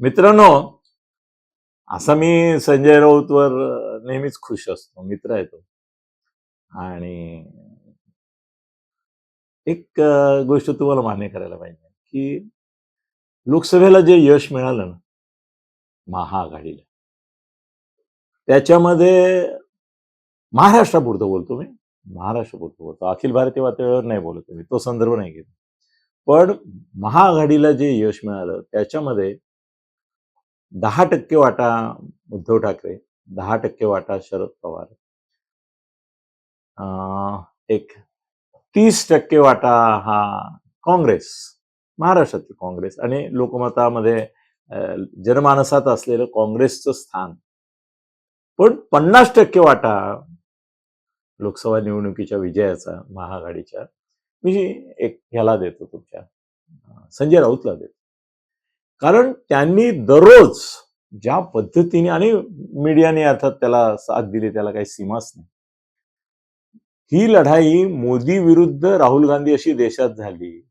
मित्रांनो असा मी संजय राऊतवर नेहमीच खुश असतो मित्र आहे तो. आणि एक गोष्ट तुम्हाला मान्य करायला पाहिजे की लोकसभेला जे यश मिळालं ना महाआघाडीला त्याच्यामध्ये महाराष्ट्रापुरतं बोलतो मी महाराष्ट्रापुरतं बोलतो. अखिल भारतीय पातळीवर नाही बोलत मी तो संदर्भ नाही घेत. पण महाआघाडीला जे यश मिळालं त्याच्यामध्ये दहा टक्के वाटा उद्धव ठाकरे दहा टक्के वाटा शरद पवार. एक तीस टक्के वाटा हा काँग्रेस महाराष्ट्रातील काँग्रेस आणि लोकमतामध्ये जनमानसात असलेलं काँग्रेसचं स्थान. पण पन्नास टक्के वाटा लोकसभा निवडणुकीच्या विजयाचा महाआघाडीच्या मी एक ह्याला देतो तुमच्या संजय राऊतला देतो. कारण त्यांनी दररोज ज्या पद्धतीने आणि मीडियाने अर्थात त्याला साथ दिली त्याला काही सीमाच नाही. ही लढाई मोदी विरुद्ध राहुल गांधी अशी देशात झाली.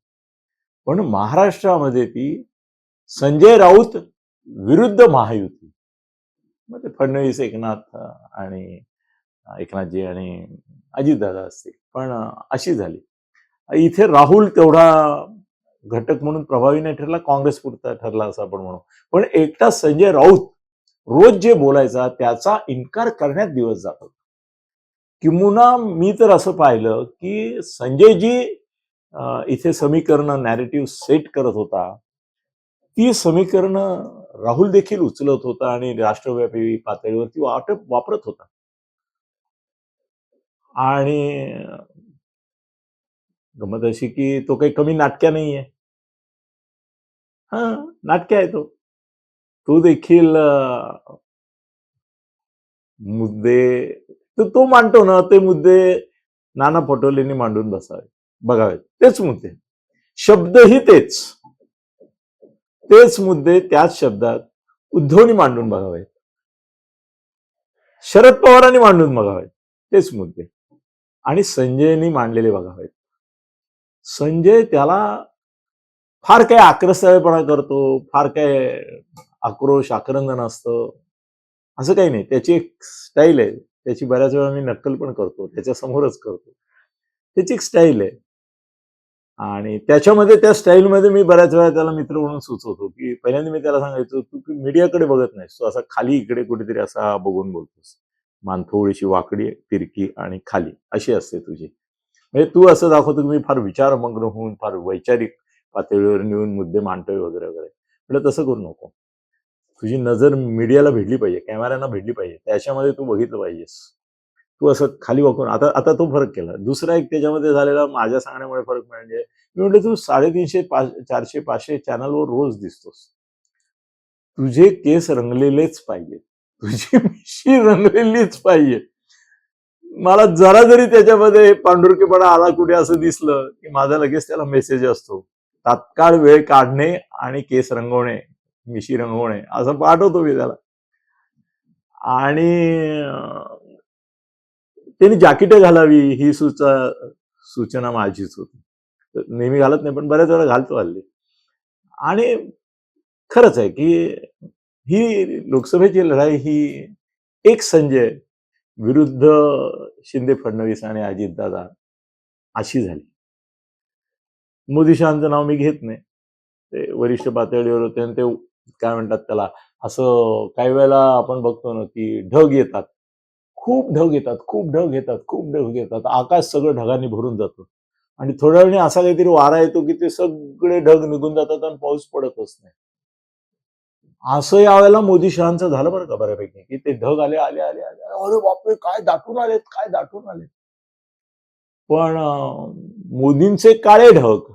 पण महाराष्ट्रामध्ये ती संजय राऊत विरुद्ध महायुती. मग ते फडणवीस एकनाथ आणि एकनाथजी आणि अजितदादा असतील. पण अशी झाली. इथे राहुल तेवढा घटक म्हणून प्रभावी नाही ठरला काँग्रेस पुरता ठरला असं आपण म्हणू. पण एकटा संजय राऊत रोज जे बोलायचा त्याचा इन्कार करण्यात दिवस जात. होता किंबहुना मी तर असं पाहिलं की संजयजी इथे समीकरणं नॅरेटिव्ह सेट करत होता. ती समीकरणं राहुल देखील उचलत होता आणि राष्ट्रव्यापी पातळीवरती वाटप वापरत होता. आणि गमत अशी की तो काही कमी नाटक्या नाहीये. हा नाटके आहे तो. तो देखील मुद्दे तर तो मांडतो ना ते मुद्दे नाना पटोलेंनी मांडून बसावे. बघावेत तेच मुद्दे. शब्दही तेच. तेच मुद्दे त्याच शब्दात उद्धवनी मांडून बघावेत शरद पवारांनी मांडून बघावेत तेच मुद्दे. आणि संजयनी मांडलेले बघावेत संजय त्याला फार काही आक्रस्ताळेपणा करतो फार काय आक्रोश आक्रंदन असतं. असं काही नाही. त्याची एक स्टाईल आहे. त्याची बऱ्याच वेळा मी नक्कल पण करतो. त्याच्यासमोरच करतो. त्याची एक स्टाईल आहे. आणि त्याच्यामध्ये त्या स्टाईलमध्ये मी बऱ्याच वेळा त्याला मित्र म्हणून सुचवतो की पहिल्यांदा मी त्याला सांगायचो तू मीडियाकडे बघत नाहीस. तू असा खाली इकडे कुठेतरी असा बघून बोलतोस. मान थोडीशी वाकडी तिरकी आणि खाली. अशी असते तुझी. म्हणजे तू असं दाखवतो की मी फार विचारमग्न होऊन फार वैचारिक पातळीवर नेऊन मुद्दे मांडतोय वगैरे वगैरे. म्हटलं तसं करू नको. तुझी नजर मीडियाला भेटली पाहिजे कॅमेऱ्यांना भेटली पाहिजे. त्याच्यामध्ये तू बघितलं पाहिजेस. तू असं खाली वाकून आता आता तो फरक केला. दुसरा एक त्याच्यामध्ये झालेला माझ्या सांगण्यामुळे फरक म्हणजे मी म्हटलं तू साडेतीनशे पाच चारशे पाचशे चॅनलवर रोज दिसतोस. तुझे केस रंगलेलेच पाहिजे तुझी मिशी रंगलेलीच पाहिजे मला जरा जरी त्याच्यामध्ये पांढुरकेपणा आला कुठे असं दिसलं की माझा लगेच त्याला मेसेज असतो. तात्काळ वेळ काढणे आणि केस रंगवणे मिशी रंगवणे असं पाठवतो मी त्याला. आणि अं, त्यांनी घालावी ही सुचा सूचना माझीच होती. तर नेहमी घालत नाही पण बऱ्याच वेळा घालतो हल्ली. आणि खरंच आहे की ही लोकसभेची लढाई ही एक संजय विरुद्ध शिंदे फडणवीस आणि अजितदादा अशी झाली. मोदीशांचं नाव मी घेत नाही. ते वरिष्ठ पातळीवर होते आणि ते काय म्हणतात त्याला असं काही वेळेला आपण बघतो ना की ढग येतात. खूप ढग येतात खूप ढग येतात खूप ढग येतात. आकाश सगळं ढगांनी भरून जातं. आणि थोड्या वेळाने असा काहीतरी वारा येतो की ते सगळे ढग निघून जातात आणि पाऊस पडतच नाही. असं यावेळेला मोदी शहांचं झालं बरं का बऱ्यापैकी की ते ढग आले आले आले आले. अरे बापरे काय दाटून आलेत काय दाटून आलेत. पण मोदींचे काळे ढग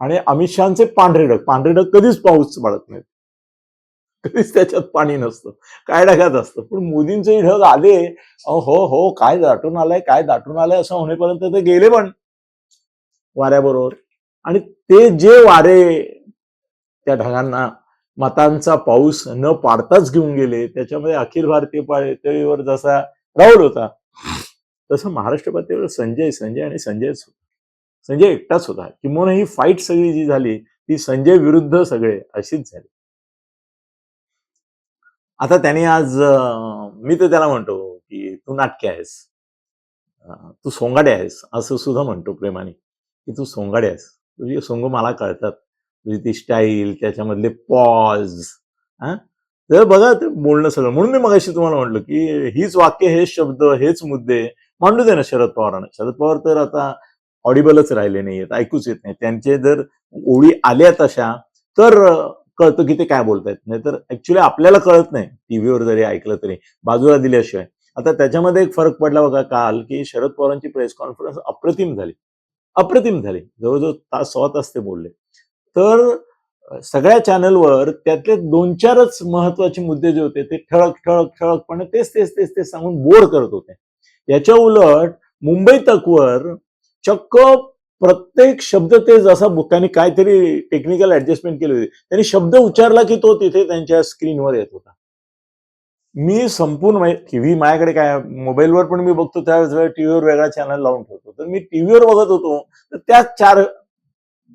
आणि अमित शहाचे पांढरे ढग पांढरे ढग कधीच पाऊस पडत नाहीत. कधीच त्याच्यात पाणी नसतं. काय ढगात असतं. पण मोदींचे ढग आले. हो हो काय दाटून आलंय काय दाटून आलंय असं होण्यापर्यंत ते गेले पण. वाऱ्याबरोबर. आणि ते जे वारे त्या ढगांना मतांचा पाऊस न पाडताच घेऊन गेले त्याच्यामध्ये अखिल भारतीय पातळीवर जसा राहुल होता तसं महाराष्ट्र पातळीवर संजय संजय आणि संजयच होता संजय एकटाच होता. किंवा ही फाईट सगळी जी झाली ती संजय विरुद्ध सगळे अशीच झाली. आता त्याने आज मी तर त्याला म्हणतो की तू नाटके आहेस. तू सोंगाडे आहेस असं सुद्धा म्हणतो प्रेमाने. की तू सोंगाडे आहेस. तुझे सोंग मला कळतात. तुझी ती स्टाईल त्याच्यामधले पॉज तर बघा ते बोलणं सगळं. म्हणून मी मगाशी तुम्हाला म्हटलं की हीच वाक्य हेच शब्द हेच मुद्दे मांडू दे ना शरद पवारांना. शरद पवार तर आता ऑडिबलच राहिले नाहीयेत ऐकूच येत नाही त्यांचे जर ओळी आल्या तशा तर कळतं की ते काय बोलतायत. नाही तर ऍक्च्युली आपल्याला कळत नाही टीव्हीवर जरी ऐकलं तरी बाजूला दिल्याशिवाय. आता त्याच्यामध्ये एक फरक पडला बघा काल की शरद पवारांची प्रेस कॉन्फरन्स अप्रतिम झाली. अप्रतिम झाली. जवळजवळ तास सहा तास ते बोलले. तर सगळ्या चॅनलवर त्यातले दोन चारच महत्त्वाचे मुद्दे जे होते ते ठळक ठळक ठळकपणे तेच तेच तेच ते सांगून बोर करत होते. याच्या उलट मुंबई तकवर चक्क प्रत्येक शब्द ते जसा त्यांनी काहीतरी टेक्निकल ऍडजस्टमेंट केली होती. त्यांनी शब्द उच्चारला की तो तिथे त्यांच्या स्क्रीनवर येत होता. मी संपूर्ण टीव्ही माझ्याकडे काय मोबाईलवर पण मी बघतो त्यावेळेस टीव्हीवर वेगळा चॅनल लावून ठेवतो. तर मी टीव्हीवर बघत होतो. तर त्याच चार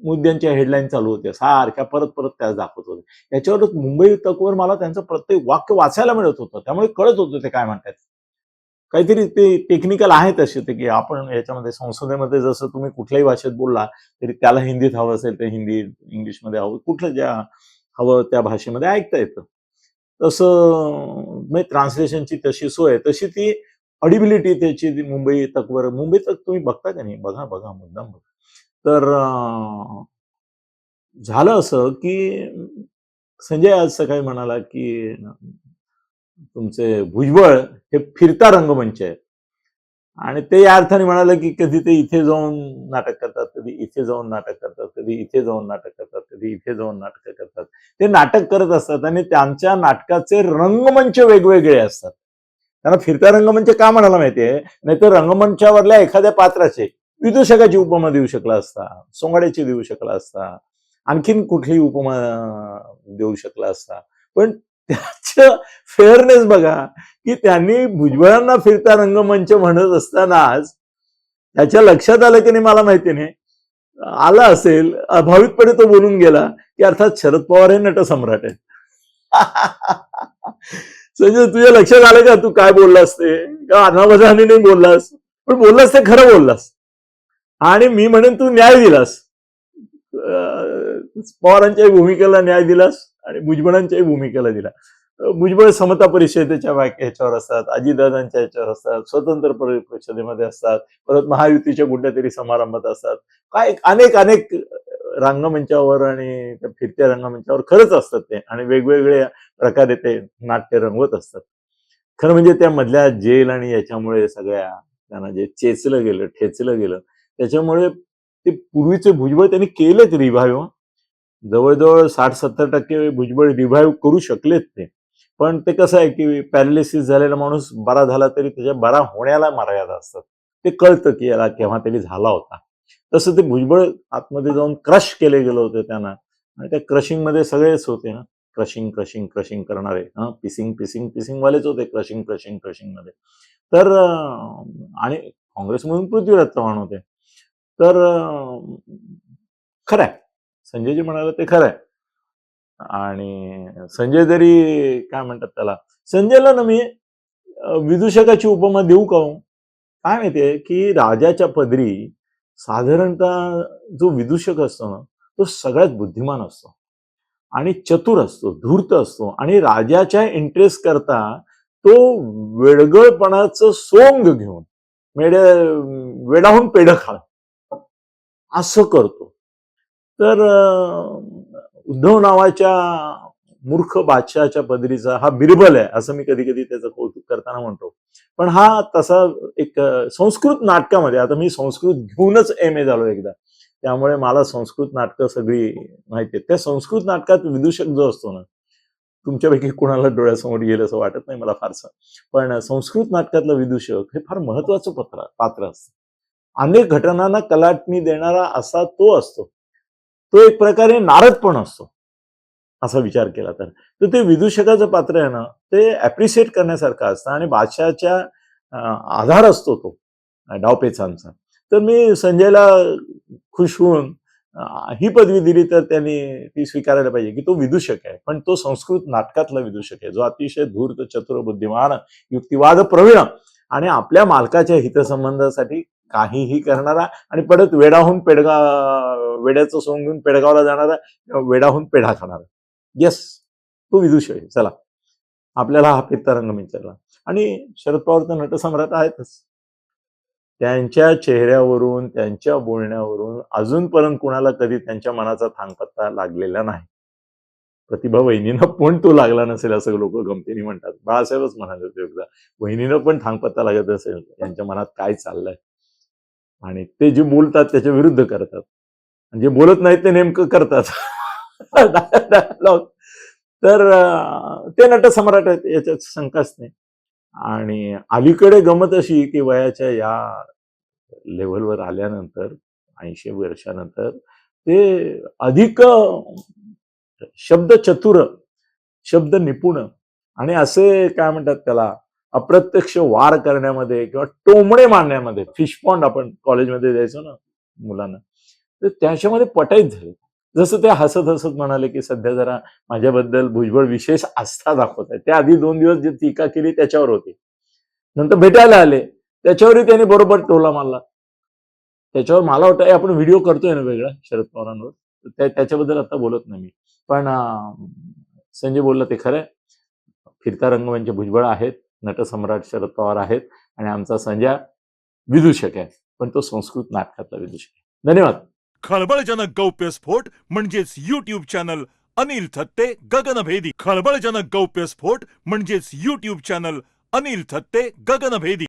मुद्द्यांच्या हेडलाईन चालू होत्या. सारख्या परत परत त्याच दाखवत होते. याच्यावरच मुंबई तकवर मला त्यांचं प्रत्येक वाक्य वाचायला मिळत होतं. त्यामुळे कळत होतं ते काय म्हणतात काहीतरी ते टेक्निकल आहेत असे ते की आपण याच्यामध्ये संसदेमध्ये जसं तुम्ही कुठल्याही भाषेत बोलला तरी त्याला हिंदीत हवं असेल तर हिंदी इंग्लिशमध्ये हवं कुठलं ज्या हवं त्या भाषेमध्ये ऐकता येतं तसं म्हणजे ट्रान्सलेशनची तशी सोय आहे. तशी ती ऑडिबिलिटी त्याची मुंबई तकवर मुंबई तक तुम्ही बघता का नाही बघा बघा मुद्दाम बघा तर झालं असं की संजय आज सकाळी म्हणाला की तुमचे भुजबळ हे फिरता रंगमंच आहे आणि ते या अर्थाने म्हणाले की कधी ते इथे जाऊन नाटक करतात कधी इथे जाऊन नाटक करतात कधी इथे जाऊन नाटक करतात कधी इथे जाऊन नाटक करतात. ते नाटक करत असतात आणि त्यांच्या नाटकाचे रंगमंच वेगवेगळे असतात. त्यांना फिरता रंगमंच का म्हणाला माहितीये? नाहीतर रंगमंचावरल्या एखाद्या पात्राचे विदूषकाची उपमा देऊ शकला असता सोंगाड्याची देऊ शकला असता आणखीन कुठली उपमा देऊ शकला असता. पण त्याचं फेअरनेस बघा की त्यांनी भुजबळांना फिरता रंगमंच म्हणत असतानाच त्याच्या लक्षात आलं की नाही मला माहिती नाही. आला असेल अभावितपणे तो बोलून गेला की अर्थात शरद पवार हे नटसम्राट आहेत. संजय तुझ्या लक्षात आलं का तू काय बोललास ते? का अनावधानाने नाही बोललास? पण बोललास ते खरं बोललास. आणि मी म्हणेन तू न्याय दिलास. पवारांच्या भूमिकेला न्याय दिलास. आणि भुजबळांच्याही भूमिकेला दिला. भुजबळ समता परिषदेच्या ह्याच्यावर असतात अजितदादांच्या ह्याच्यावर असतात स्वतंत्र परिषदेमध्ये असतात परत महायुतीच्या कुठल्या तरी समारंभात असतात. काय अनेक अनेक रंगमंचावर आणि त्या फिरत्या रंगमंचावर खरंच असतात ते आणि वेगवेगळ्या प्रकारे ते नाट्य रंगवत असतात. खरं म्हणजे त्या मधल्या जेल आणि याच्यामुळे सगळ्या त्यांना जे चेचलं गेलं ठेचलं गेलं त्याच्यामुळे ते पूर्वीचे भुजबळ त्यांनी केलेत रिव्हाइव्ह जवळजवळ साठ सत्तर टक्के भुजबळ रिव्हाइव्ह करू शकलेत ते. पण ते कसं आहे की पॅरालिसिस झालेला माणूस बरा झाला तरी त्याच्या बरा होण्याला मर्यादा असतात. ते कळतं की याला केव्हा तरी झाला होता. तसं ते भुजबळ आतमध्ये जाऊन क्रश केले गेले होते त्यांना. आणि त्या क्रशिंगमध्ये सगळेच होते ना. क्रशिंग क्रशिंग क्रशिंग करणारे. पिसिंग पिसिंग पिसिंग वालेच होते क्रशिंग क्रशिंग क्रशिंगमध्ये. तर आणि काँग्रेसमधून पृथ्वीराज चव्हाण होते. तर खरं आहे. संजय जे म्हणाले ते खरं आहे आणि संजय जरी काय म्हणतात त्याला संजयला ना मी विदूषकाची उपमा देऊ का काय माहितीये की राजाच्या पदरी साधारणतः जो विदूषक असतो ना तो सगळ्यात बुद्धिमान असतो. आणि चतुर असतो धूर्त असतो. आणि राजाच्या इंटरेस्ट करता तो वेडगळपणाचं सोंग घेऊन मेड वेडाहून पेढ खाळ असं करतो. तर उद्धव नावाच्या मूर्ख बादशहाच्या पदरीचा हा बिरबल आहे असं मी कधी कधी त्याचं कौतुक करताना म्हणतो. पण हा तसा एक संस्कृत नाटकामध्ये आता मी संस्कृत घेऊनच एम ए झालो एकदा. त्यामुळे मला संस्कृत नाटकं सगळी माहिती आहेत. त्या संस्कृत नाटकात विदूषक जो असतो ना तुमच्यापैकी कुणाला डोळ्यासमोर येईल असं वाटत नाही मला फारसं. पण संस्कृत नाटकातलं विदूषक हे फार महत्वाचं पत्र पात्र असतं. अनेक घटनांना कलाटणी देणारा असा तो असतो. तो एक प्रकारे नारद पण असतो असा विचार केला तर. तर ते विदूषकाचं पात्र आहे ना ते ॲप्रिशिएट करण्यासारखं असतं आणि बादशाच्या आधार असतो तो डावपेचांचा तर मी संजयला खुश होऊन ही पदवी दिली तर त्यांनी ती स्वीकारायला पाहिजे की तो विदूषक आहे. पण तो संस्कृत नाटकातला विदूषक आहे जो अतिशय धूर्त चतुर बुद्धिमान युक्तिवाद प्रवीण आणि आपल्या मालकाच्या हितसंबंधासाठी काहीही करणारा आणि परत वेडाहून पेडगा वेड्याचं सोंग घेऊन पेडगावला जाणारा वेडाहून पेढा खाणारा. येस तो विदुष आहे. चला. आपल्याला हा पित्तरंग रंग मिळाला. आणि शरद पवार तर नटसम्राट आहेतच. त्यांच्या चेहऱ्यावरून त्यांच्या बोलण्यावरून अजूनपर्यंत कुणाला कधी त्यांच्या मनाचा थांगपत्ता लागलेला नाही. प्रतिभा वहिनीनं पण तो लागला नसेल असं लोक गमतीने म्हणतात. बाळासाहेबच म्हणाले होते एकदा. वहिनीनं पण थांगपत्ता लागत असेल. यांच्या मनात काय चाललंय? आणि ते जे बोलतात त्याच्या विरुद्ध करतात. आणि जे बोलत नाहीत ते नेमकं करतात. तर ते नटसम्राट आहेत याच्यात शंकाच नाही. आणि अलीकडे गमत अशी की वयाच्या या लेवलवर आल्यानंतर ऐंशी वर्षानंतर ते अधिक शब्द चतुर शब्द निपुण आणि असे काय म्हणतात त्याला अप्रत्यक्ष वार करण्यामध्ये किंवा टोमडे मारण्यामध्ये फिश पॉन्ड आपण कॉलेजमध्ये द्यायचो ना मुलांना. तर त्याच्यामध्ये पटाईत झाले. जसं ते हसत हसत म्हणाले की सध्या जरा माझ्याबद्दल भुजबळ विशेष आस्था दाखवत आहे. त्या आधी दोन दिवस जी टीका केली त्याच्यावर होती. नंतर भेटायला आले. त्याच्यावरही त्यांनी बरोबर टोला मारला. त्याच्यावर मला वाटतं आपण व्हिडिओ करतोय ना वेगळा? शरद पवारांवर. त्याच्याबद्दल आता बोलत नाही मी. पण संजय बोलला ते खरंय फिरता रंगमंच भुजबळ आहेत नटसम्राट शरद पवार आहेत आणि आमचा संजय विदूषक आहे. पण तो संस्कृत नाटकातला विदूषक आहे. धन्यवाद. खळबळजनक गौप्यस्फोट म्हणजेच युट्यूब चॅनल अनिल थत्ते गगनभेदी. खळबळजनक गौप्यस्फोट म्हणजेच युट्यूब चॅनल अनिल थत्ते गगनभेदी.